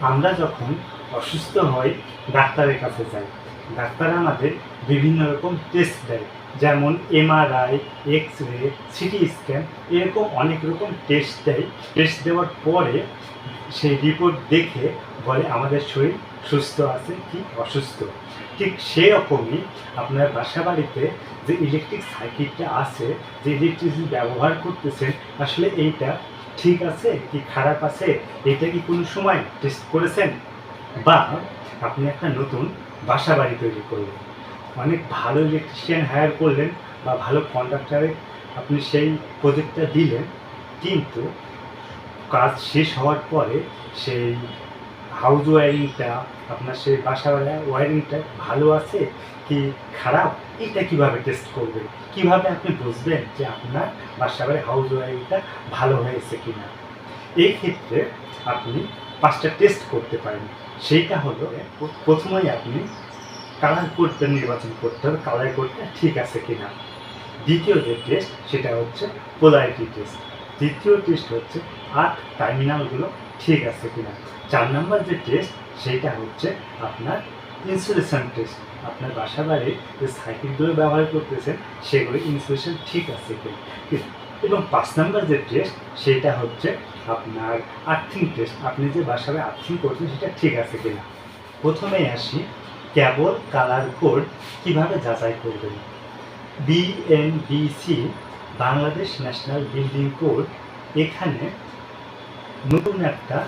আমরা যখন অসুস্থ হই, ডাক্তারের কাছে যাই। ডাক্তার আমাদের বিভিন্ন রকম টেস্ট দেয়। যেমন MRI X ray CT scan এরকম অনেক রকম টেস্ট দেয়। টেস্ট দেওয়ার পরে সেই রিপোর্ট দেখে বলে, আমাদের শরীর সুস্থ আছে কি অসুস্থ? ঠিক সেরকমই আপনার বাসা বাড়িতে যে ইলেকট্রিক সার্কিটটা আছে, যে ইলেকট্রিসিটি ব্যবহার করতেছেন, আসলে এইটা ঠিক আছে, কি খারাপ আছে, এটা কি কোনো সময় টেস্ট করেছেন? বা আপনি একটা নতুন বাসা বাড়ি তৈরি করলেন। অনেক ভালো ইলেকট্রিশিয়ান হায়ার করলেন বা ভালো কন্ডাক্টারে আপনি সেই প্রজেক্টটা দিলেন, কিন্তু কাজ শেষ হওয়ার পরে সেই হাউস ওয়ারিংটা আপনার সেই বাসা ওয়ারিংটা ভালো আছে কি খারাপ? এটা কীভাবে টেস্ট করবেন? কীভাবে আপনি বুঝবেন যে আপনার বাসা বাড়ি হাউস ওয়ারিংটা ভালো হয়েছে কিনা? এই ক্ষেত্রে আপনি পাঁচটা টেস্ট করতে পারেন। সেইটা হলো, প্রথমেই আপনি কালার কোডটা নির্বাচন করতে হবে কালার কোডটা ঠিক আছে কিনা। দ্বিতীয় যে টেস্ট সেটা হচ্ছে পোলারিটি টেস্ট তৃতীয় টেস্ট হচ্ছে আট টার্মিনালগুলো ঠিক আছে কিনা। চার নম্বর যে টেস্ট সেটা হচ্ছে আপনার ইনসুলেশন টেস্ট আপনার বাসা বাড়ির যে সাইকেলগুলো ব্যবহার করতেছেন, সেগুলো ইনসুলেশন ঠিক আছে কিনা। এবং পাঁচ নম্বর যে টেস্ট সেটা হচ্ছে আপনার আর্থিং টেস্ট আপনি যে বাসায় আর্থিং করছেন, সেটা ঠিক আছে কিনা। প্রথমেই আসি, কেবল কালার কোড কীভাবে যাচাই করবেন? BNBC Bangladesh national building code এখানে নতুন একটা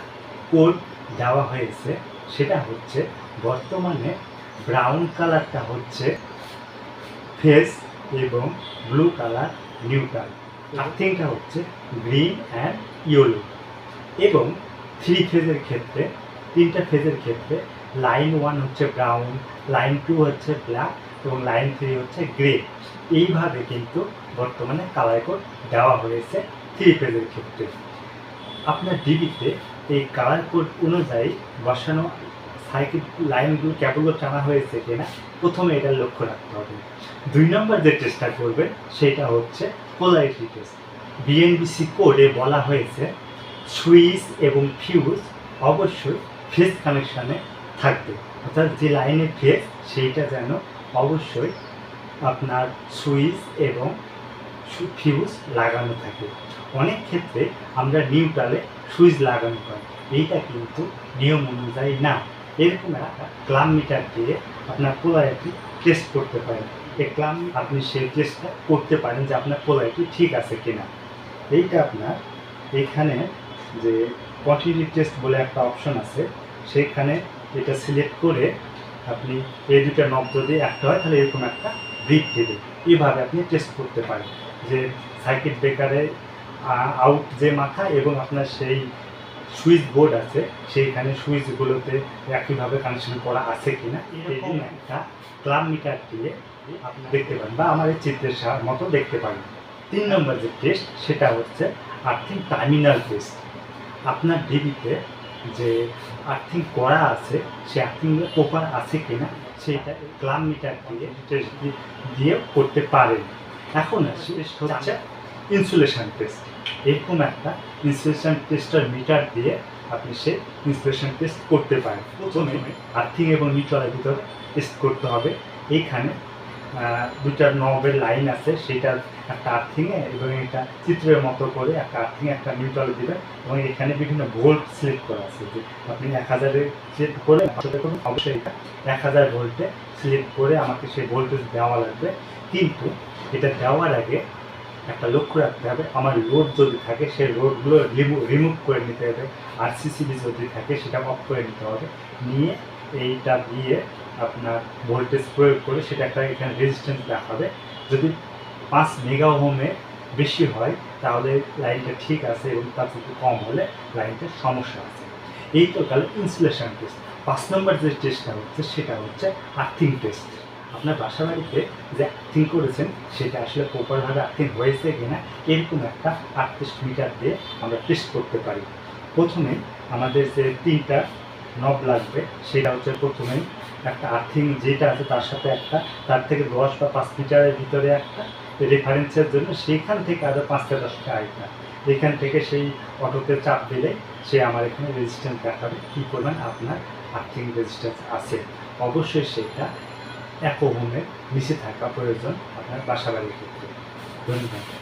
কোড দেওয়া হয়েছে, সেটা হচ্ছে বর্তমানে ব্রাউন কালারটা হচ্ছে ফেস এবং ব্লু কালার নিউট্রাল। আর্থিংটা হচ্ছে গ্রিন অ্যান্ড ইয়েলো। এবং থ্রি ফেজের ক্ষেত্রে, তিনটা ফেজের ক্ষেত্রে লাইন ওয়ান হচ্ছে ব্রাউন, লাইন টু হচ্ছে ব্ল্যাক এবং লাইন থ্রি হচ্ছে গ্রে। এইভাবে কিন্তু বর্তমানে কালার কোড দেওয়া হয়েছে থ্রি ফেজের ক্ষেত্রে। আপনার ডিবিতে এই কালার কোড অনুযায়ী বসানো সাইকেল লাইনগুলো ক্যাবগুলো টানা হয়েছে কিনা, প্রথমে এটা লক্ষ্য রাখতে হবে। দুই নম্বর যে টেস্টটা করবেন, সেটা হচ্ছে পোলারিটি টেস্ট বিএনবিসি কোডে বলা হয়েছে সুইচ এবং ফিউজ অবশ্যই ফেজ কানেকশানে থাকবে। অর্থাৎ যে লাইনে ফেজ সেইটা যেন অবশ্যই আপনার সুইচ এবং ফিউজ লাগানো থাকে। অনেক ক্ষেত্রে আমরা নিউট্রালে সুইচ লাগানো হয়। এইটা কিন্তু নিয়ম অনুযায়ী না। এরকম একটা ক্লাম মিটার দিয়ে আপনার পোলারিটি টেস্ট করতে পারেন। এই ক্লাম আপনি সেই টেস্টটা করতে পারেন যে আপনার পোলারিটি ঠিক আছে কিনা। এইটা আপনার এখানে যে কোয়ান্টিটি টেস্ট বলে একটা অপশন আছে, সেখানে এটা সিলেক্ট করে আপনি এই দুটো নব যদি একটা হয়, তাহলে এরকম একটা ব্রিক দেবে। এইভাবে আপনি টেস্ট করতে পারেন। যে সার্কিট ব্রেকারে আউট যে মাথা এবং আপনার সেই সুইচ বোর্ড আছে সেইখানে সুইচগুলোতে একইভাবে কানেকশন করা আছে কিনা এরকম একটা ক্লাব মিটার দিয়ে আপনি দেখতে পারেন বা আমার এই চিত্রের মতো দেখতে পারেন। তিন নম্বর যে টেস্ট সেটা হচ্ছে আর্থিং টার্মিনাল টেস্ট আপনার ডিবিতে যে আর্থিং করা আছে সে আর্থিংগুলো প্রপার আছে কিনা সেটা ক্লাব মিটার দিয়ে টেস্ট দিয়ে করতে পারেন। এখন আসি হচ্ছে ইনসুলেশন টেস্ট এরকম একটা ইনসুলেশন টেস্টার মিটার দিয়ে আপনি সে ইনসুলেশন টেস্ট করতে পারেন। প্রথমে আর্থিং এবং নিউট্রালের ভিতরে টেস্ট করতে হবে। এইখানে আহ, দুটা নবের লাইন আছে সেটার একটা আর্থিংয়ে এবং এটা চিত্রের মতো করে একটা আর্থিং একটা নিউট্রাল দিবেন এবং এখানে বিভিন্ন ভোল্ট সিলেক্ট করা আছে। যে আপনি এক হাজারে সিলেক্ট করে সেটা অবশ্যই এটা এক হাজার ভোল্টে সিলেক্ট করে আমাকে সেই ভোল্টেজ দেওয়া লাগবে। কিন্তু এটা দেওয়ার আগে একটা লক্ষ্য রাখতে হবে, আমার রোড যদি থাকে সেই লোডগুলো রিমুভ করে নিতে হবে আর সিসিবি যদি থাকে, সেটা অফ করে নিতে হবে। নিয়ে এইটা দিয়ে আপনার ভোল্টেজ প্রয়োগ করে সেটা একটা এখানে রেজিস্ট্যান্স দেখাবে। যদি পাঁচ মেগা হোমে বেশি হয়, তাহলে লাইনটা ঠিক আছে এবং তার থেকে কম হলে লাইনটা সমস্যা আছে। এই তো গেল ইনসুলেশন টেস্ট পাঁচ নম্বর যে টেস্টটা হচ্ছে, সেটা হচ্ছে আর্থিং টেস্ট আপনার বাসা বাড়িতে যে আর্থিং করেছেন, সেটা আসলে প্রপারভাবে আর্থিং হয়েছে কিনা, এরকম একটা আর্থিস্ট মিটার দিয়ে আমরা টেস্ট করতে পারি। প্রথমে আমাদের যে তিনটা নব লাগবে, সেটা হচ্ছে প্রথমেই একটা আর্থিং যেটা আছে তার সাথে একটা, তার থেকে দশ বা পাঁচ মিটারের ভিতরে একটা রেফারেন্সের জন্য সেইখান থেকে আরও পাঁচটা দশটা আরেকটা এখান থেকে সেই অটোতে চাপ দিলে সে আমার এখানে রেজিস্ট্যান্স দেখাবে কী পরিমাণ আপনার আর্থিং রেজিস্ট্যান্স আছে। অবশ্যই সেটা এক মিশে থাকা প্রয়োজন আপনার বাসা বাড়ির ক্ষেত্রে। ধন্যবাদ।